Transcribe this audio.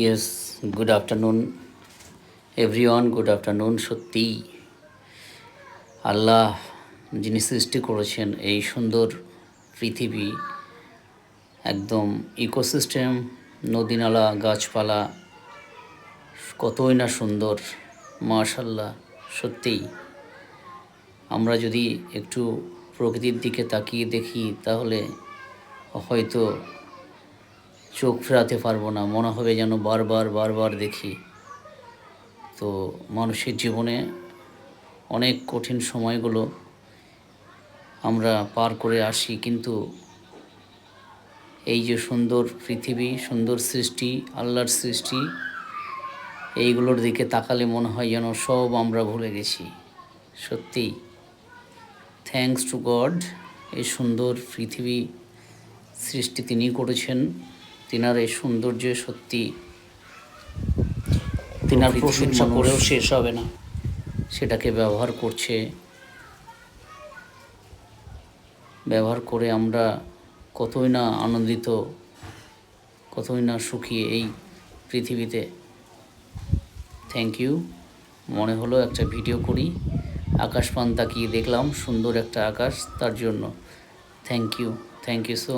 Yes good afternoon everyone good afternoon সত্যিই আল্লাহ যিনি সৃষ্টি করেছেন এই সুন্দর পৃথিবী, একদম ইকোসিস্টেম নদীনালা, গাছপালা, কতই না সুন্দর মাশাল্লাহ সত্যিই আমরা যদি একটু প্রকৃতির দিকে তাকিয়ে দেখি, তাহলে হয়তো চোখ ফেরাতে পারব না, মনে হবে যেন বারবার বারবার দেখি। তো মানুষের জীবনে অনেক কঠিন সময়গুলো আমরা পার করে আসি, কিন্তু এই যে সুন্দর পৃথিবী, সুন্দর সৃষ্টি, আল্লাহর সৃষ্টি, এইগুলোর দিকে তাকালে মনে হয় যেন সব আমরা ভুলে গেছি। সত্যি থ্যাঙ্কস টু গড এই সুন্দর পৃথিবী সৃষ্টি তিনি করেছেন। তিনার এই সৌন্দর্য সত্যি তিনার প্রশংসা করেও শেষ হবে না। সেটাকে ব্যবহার করছে। ব্যবহার করে আমরা কতই না আনন্দিত কতই না সুখী এই পৃথিবীতে। থ্যাংক ইউ মনে হলো একটা ভিডিও করি। আকাশ পান তাকিয়ে দেখলাম সুন্দর একটা আকাশ তার জন্য। Thank you thank you so